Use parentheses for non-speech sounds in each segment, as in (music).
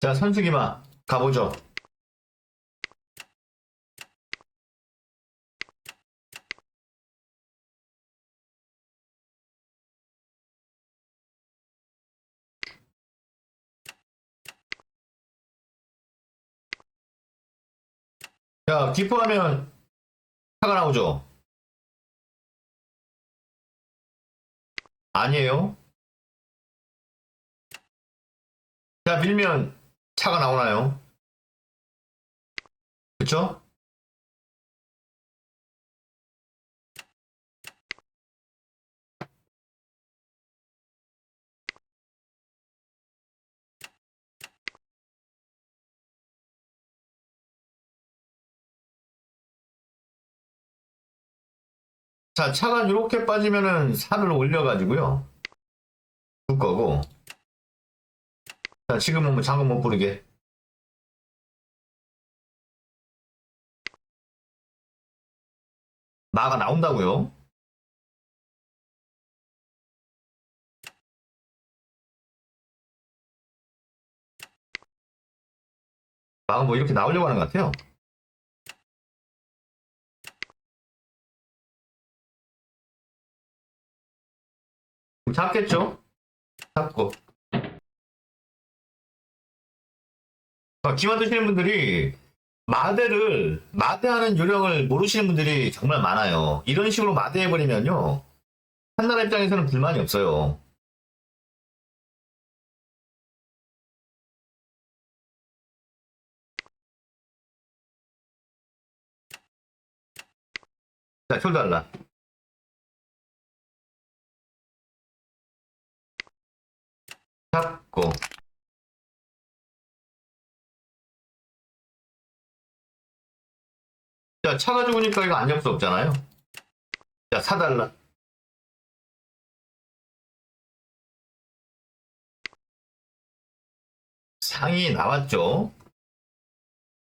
자, 선수기마 가보죠. 자, 기포하면 차가 나오죠? 아니에요. 자, 밀면 차가 나오나요? 그쵸? 자, 차가 이렇게 빠지면은 산을 올려가지고요. 줄 거고. 자, 지금은 뭐 장갑 못 부르게. 마가 나온다고요? 마가 뭐 이렇게 나오려고 하는 것 같아요. 잡겠죠? 잡고. 기만 드시는 분들이 마대를, 마대하는 요령을 모르시는 분들이 정말 많아요. 이런 식으로 마대해버리면요. 한나라 입장에서는 불만이 없어요. 자, 쫄 달라. 잡고. 자, 차가 죽으니까 이거 안 잡을 수 없잖아요. 자, 사달라. 상이 나왔죠.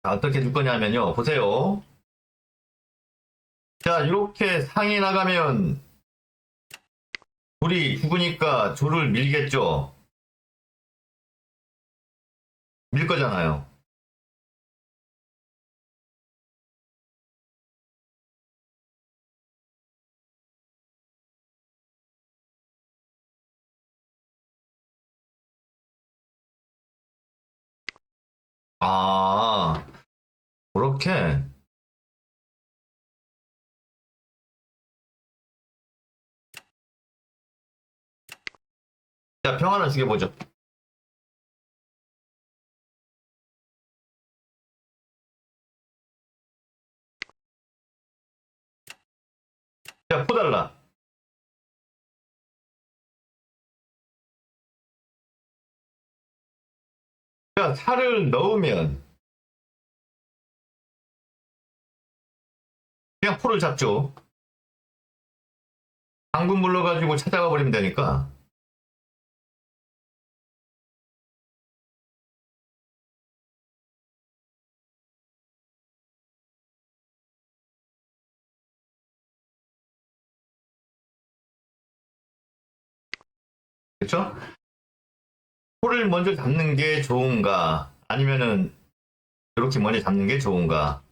자, 어떻게 줄 거냐면요. 보세요. 자, 이렇게 상이 나가면 불이 죽으니까 조를 밀겠죠. 밀 거잖아요. 아, 그렇게. 자, 병 하나 죽여보죠. 자, 포달라. 자, 살을 넣으면 그냥 포를 잡죠. 방금 물러가지고 찾아가 버리면 되니까. 그렇죠? 포를 먼저 잡는 게 좋은가? 아니면은 이렇게 먼저 잡는 게 좋은가?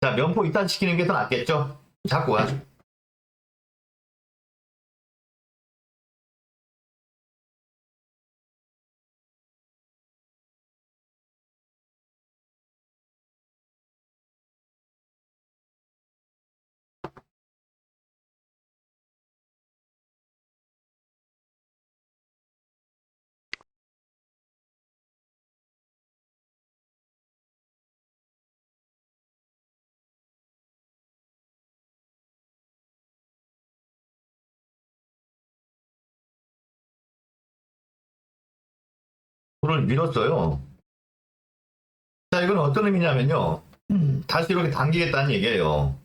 자, 면포 일단 시키는 게 더 낫겠죠? 잡고 가죠. 포를 밀었어요. 자, 이건 어떤 의미냐면요. 다시 이렇게 당기겠다는 얘기예요.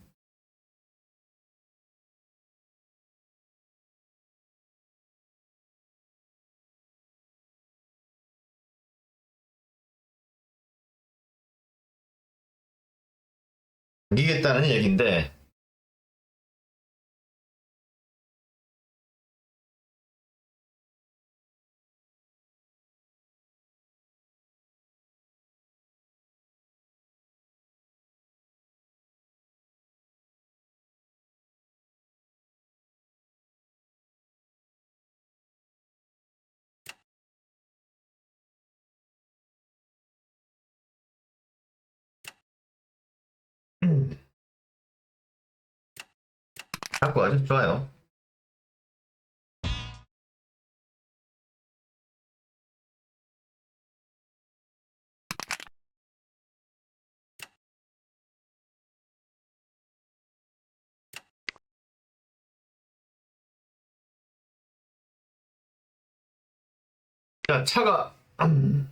이기겠다는 얘기인데 자꾸 아주 좋아요. 자, 차가 음,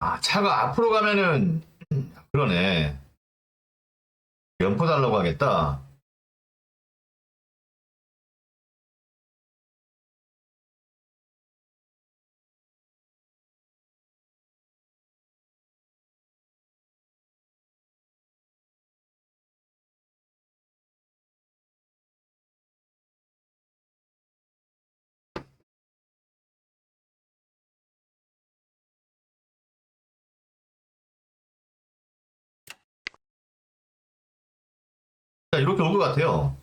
아, 차가 앞으로 가면은 음, 그러네. 면포 달라고 하겠다. 자, 이렇게 올 것 같아요.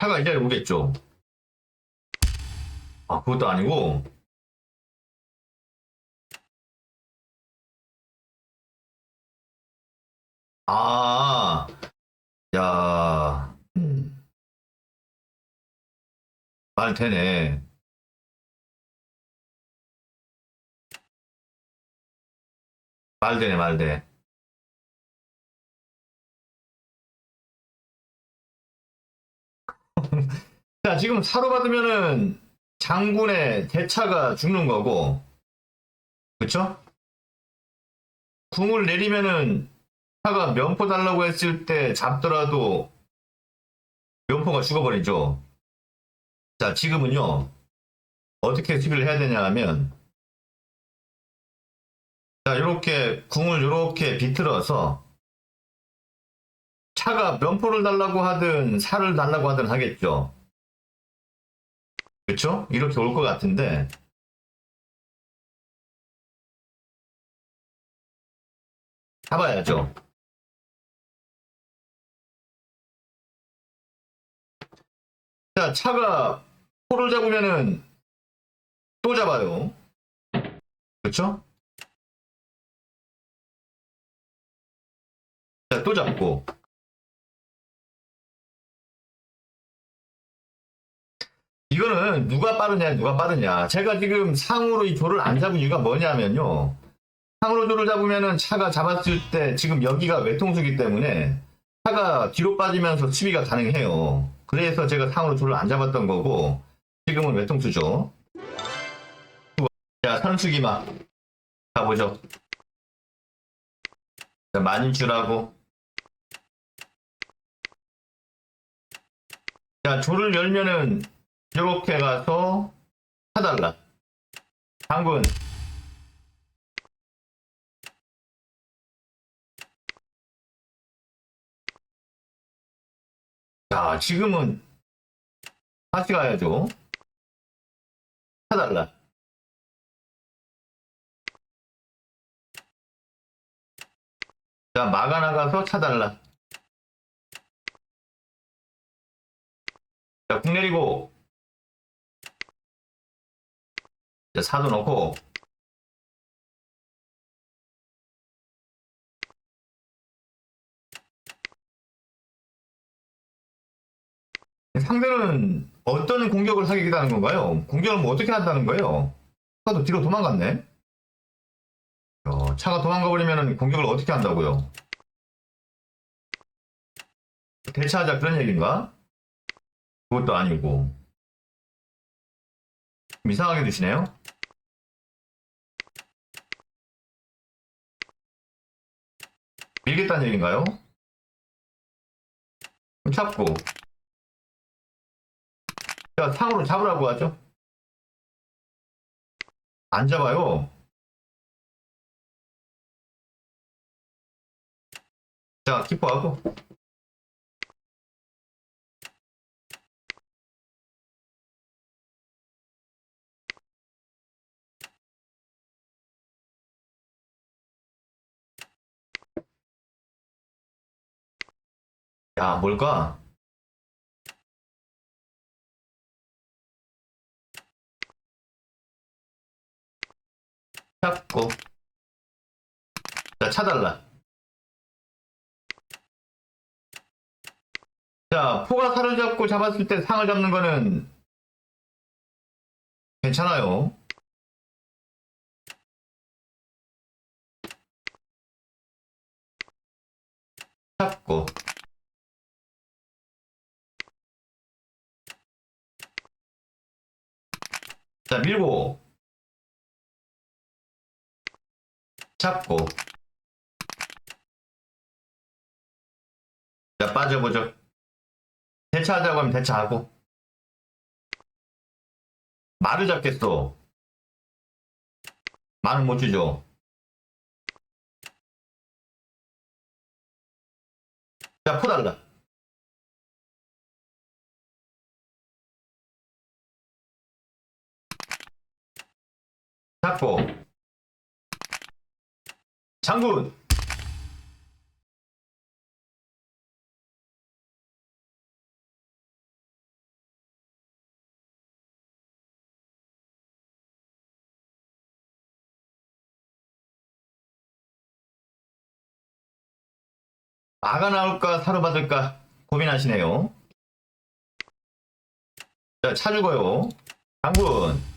차가 이 자리에 오겠죠. 아, 그것도 아니고, 아, 야, 음. 말 되네. 말 되네, 말 돼. (laughs) 자, 지금 사로 받으면은 장군의 대차가 죽는 거고, 그쵸? 궁을 내리면은 차가 면포 달라고 했을 때 잡더라도 면포가 죽어버리죠. 자, 지금은요, 어떻게 수비를 해야 되냐 하면, 자, 이렇게 궁을 이렇게 비틀어서 차가 면포를 달라고 하든 살을 달라고 하든 하겠죠. 그쵸? 이렇게 올 것 같은데, 잡아야죠. 자, 차가 포를 잡으면은 또 잡아요. 그쵸? 자, 또 잡고. 이거는 누가 빠르냐, 누가 빠르냐. 제가 지금 상으로 이 조를 안 잡은 이유가 뭐냐면요. 상으로 조를 잡으면은 차가 잡았을 때 지금 여기가 외통수기 때문에 차가 뒤로 빠지면서 수비가 가능해요. 그래서 제가 상으로 조를 안 잡았던 거고 지금은 외통수죠. 자, 선수기마 가보죠. 자, 만주라고. 자, 조를 열면은 이렇게 가서 사달라. 장군. 자, 지금은 다시 가야죠. 사달라. 자, 막아 나가서 차달라. 자, 궁 내리고. 자, 사도 넣고. 상대는 어떤 공격을 하겠다는 건가요? 공격을 뭐 어떻게 한다는 거예요? 차도 뒤로 도망갔네? 어, 차가 도망가 버리면 공격을 어떻게 한다고요? 대처하자 그런 얘기인가? 그것도 아니고. 좀 이상하게 드시네요? 밀겠다는 얘기인가요? 그럼 잡고. 자, 상으로 잡으라고 하죠? 안 잡아요. 자, 기뻐하고. 야, 뭘까? 잡고. 자, 차달라. 자, 포가 살을 잡고 잡았을 때 상을 잡는 거는 괜찮아요. 잡고. 자, 밀고. 잡고. 자, 빠져보죠. 대차하자고 하면 대차하고. 말을 잡겠어. 말은 못 주죠. 자, 포달라. 잡고. 장군. 마가 나올까 사로 받을까 고민하시네요. 자, 차 죽어요. 장군.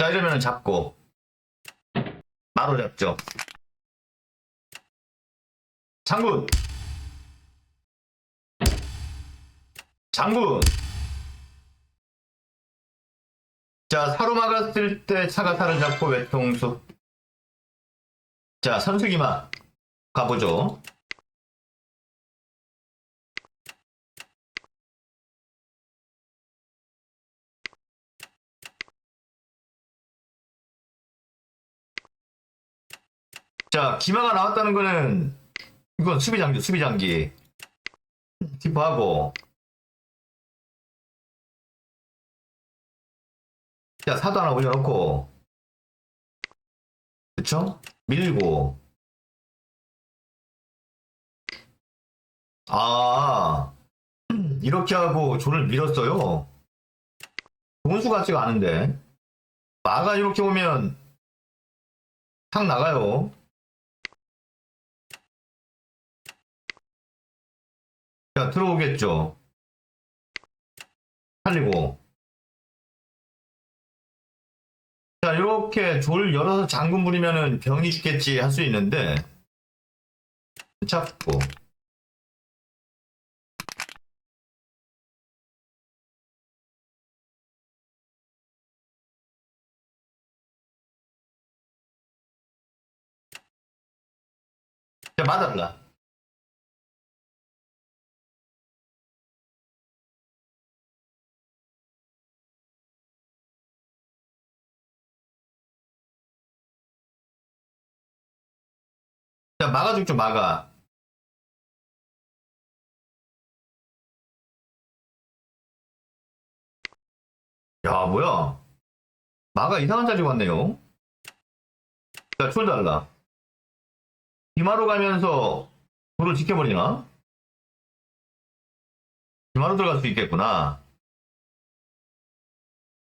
자, 이러면은 잡고. 마로 잡죠. 장군! 장군! 자, 사로 막았을 때 차가 살을 잡고 외통수. 자, 선수기마 가보죠. 자, 기마가 나왔다는 거는 이건 수비 장기, 수비 장기. 디퍼하고. 자, 사도 하나 올려놓고. 그쵸? 밀고. 아, (clears throat) 이렇게 하고 조를 밀었어요. 돈수 같지가 않은데. 마가 이렇게 오면 상 나가요. 자, 들어오겠죠. 살리고. 자, 이렇게 졸 열어서 장군 부리면은 병이 죽겠지 할 수 있는데, 잡고. 자, 맞았 라. 자, 막아 죽죠, 막아. 야, 뭐야. 막아 이상한 자리 왔네요. 자, 출 달라. 비마로 가면서 불을 지켜버리나? 비마로 들어갈 수 있겠구나.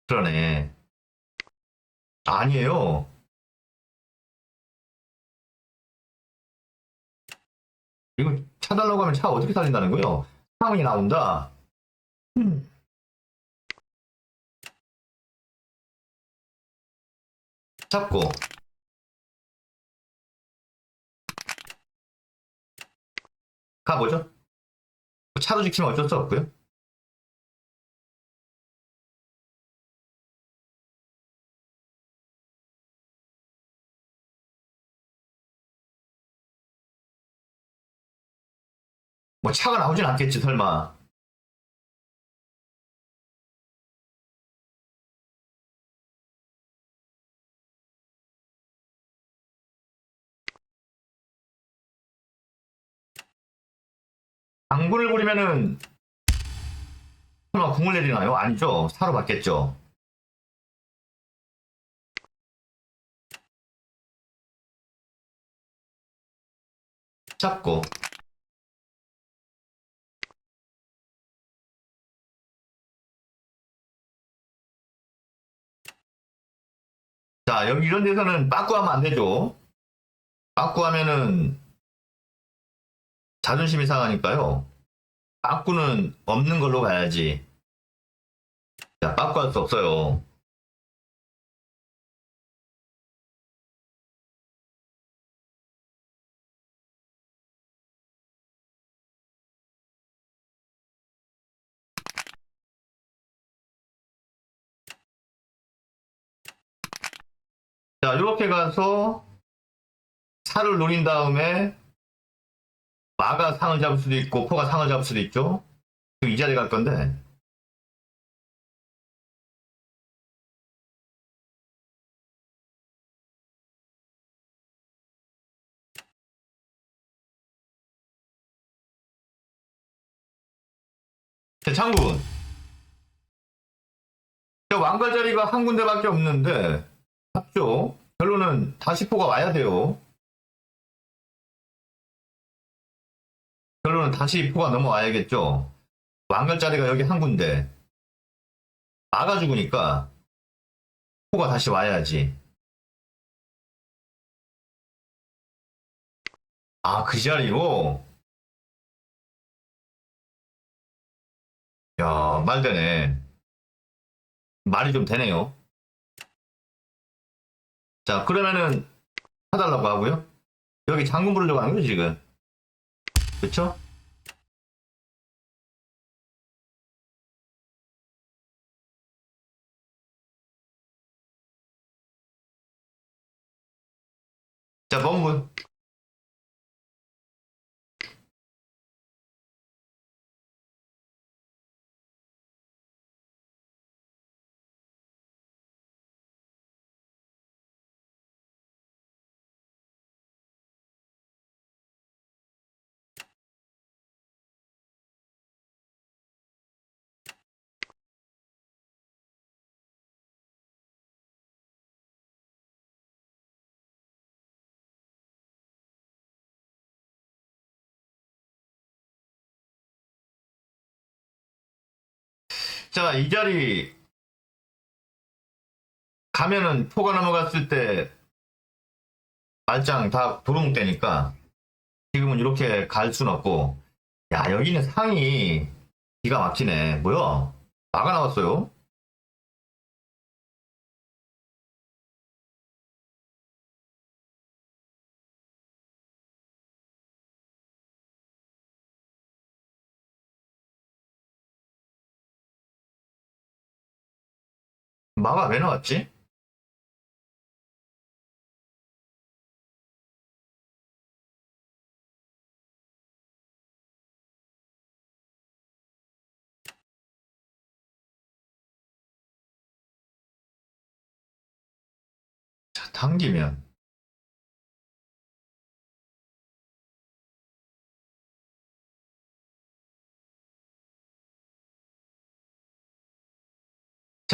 그러네. 아니에요. 이거 차 달라고 하면 차 어떻게 살린다는 거예요? 상황이 나온다. 음. 잡고 가보죠. 차로 지키면 어쩔 수 없고요. 뭐 차가 나오진 않겠지 설마. 당구를 부리면은 설마 궁을 내리나요? 아니죠. 사로 받겠죠. 잡고 자 여기 이런 데서는 빠꾸하면 안 되죠. 빠꾸하면은 자존심이 상하니까요. 빠꾸는 없는 걸로 가야지. 자, 빠꾸할 수 없어요. 자, 이렇게 가서 살을 노린 다음에 마가 상을 잡을 수도 있고 포가 상을 잡을 수도 있죠. 지금 이 자리 갈 건데 자, 왕갈 자리가 한 군데밖에 없는데 맞죠? 결론은 다시 포가 와야 돼요. 결론은 다시 포가 넘어와야겠죠. 왕갈자리가 여기 한 군데. 아가 죽으니까 포가 다시 와야지. 아, 그 자리로? 야, 말 되네. 말이 좀 되네요. 자, 그러면은 사달라고 하고요. 여기 장군 부르려고 하는 거죠, 지금. 그쵸? 자, 범부. 자, 이 자리 가면은 포가 넘어갔을 때 말짱 다 도루묵되니까 지금은 이렇게 갈 순 없고. 야 여기는 상이 기가 막히네. 뭐야? 마가 나왔어요 마가 왜 나왔지? 자, 당기면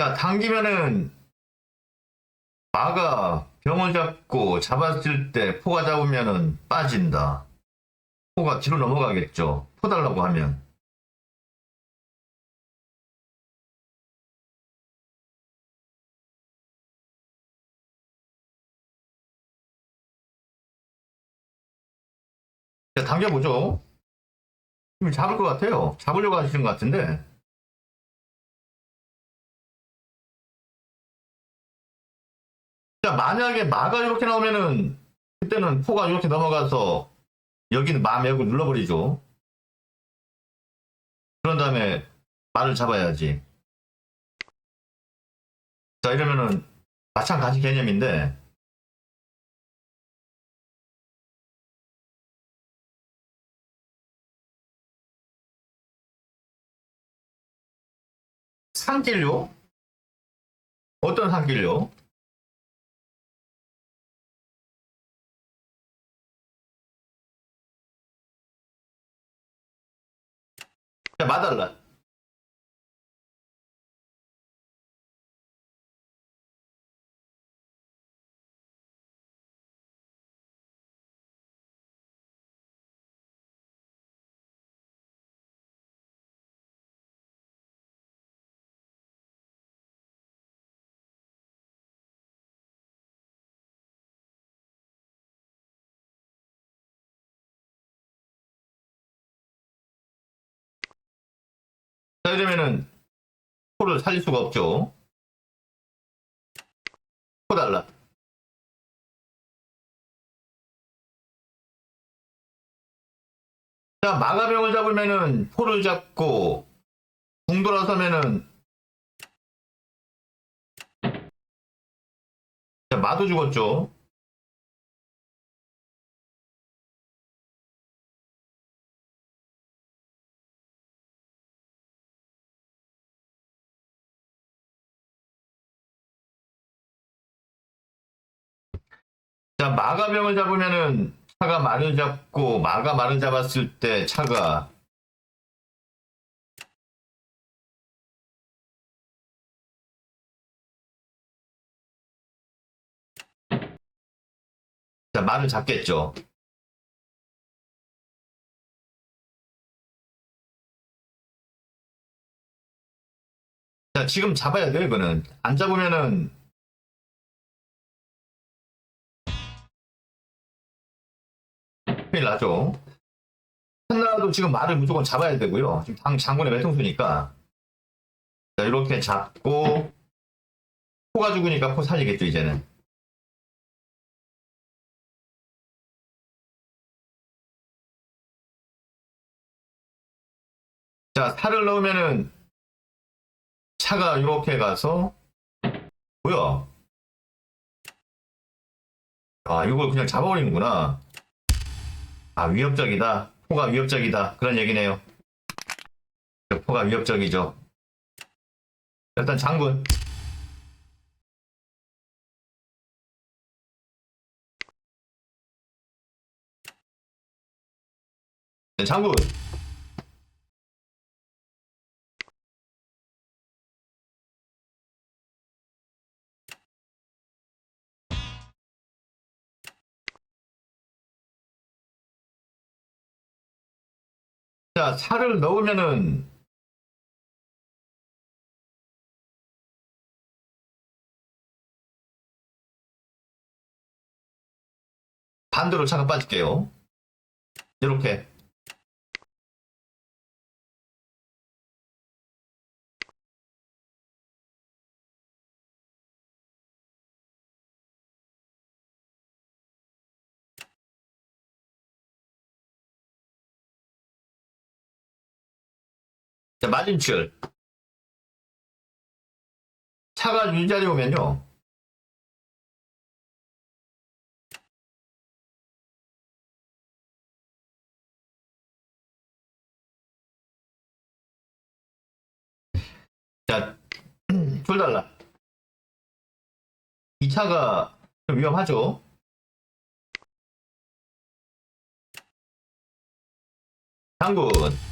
자, 당기면은 마가 병을 잡고 잡았을 때 포가 잡으면은 빠진다. 포가 뒤로 넘어가겠죠. 포 달라고 하면. 자, 당겨보죠. 잡을 것 같아요. 잡으려고 하시는 것 같은데. 자, 만약에 마가 이렇게 나오면은 그때는 포가 이렇게 넘어가서 여기는 마 맥을 눌러버리죠. 그런 다음에 말을 잡아야지. 자, 이러면은 마찬가지 개념인데 산길요? 어떤 산길요? (laughs) 자, 마달 자, 이러면은 코를 살릴 수가 없죠. 코 달라. 자, 마가병을 잡으면은 포를 잡고 붕 돌아서면은 자, 마도 죽었죠. 자, 마가병을 잡으면은 차가 말을 잡고 마가 말을 잡았을 때 차가 자, 말을 잡겠죠. 자, 지금 잡아야 돼요, 이거는. 안 잡으면은 큰일 나죠. 한나라도 지금 말을 무조건 잡아야 되고요. 지금 장, 장군의 외통수니까. 자, 이렇게 잡고, 포가 죽으니까 포 살리겠죠, 이제는. 자, 살을 넣으면은, 차가 이렇게 가서, 뭐야? 아, 이걸 그냥 잡아버리는구나. 아, 위협적이다. 포가 위협적이다. 그런 얘기네요. 포가 위협적이죠. 일단 장군. 네, 장군. 자, 살을 넣으면은 반대로 차가 빠질게요. 이렇게. 자, 맞은출. 차가 이 자리에 오면요. 자, (clears throat) 줄 달라. 이 차가 좀 위험하죠? 장군.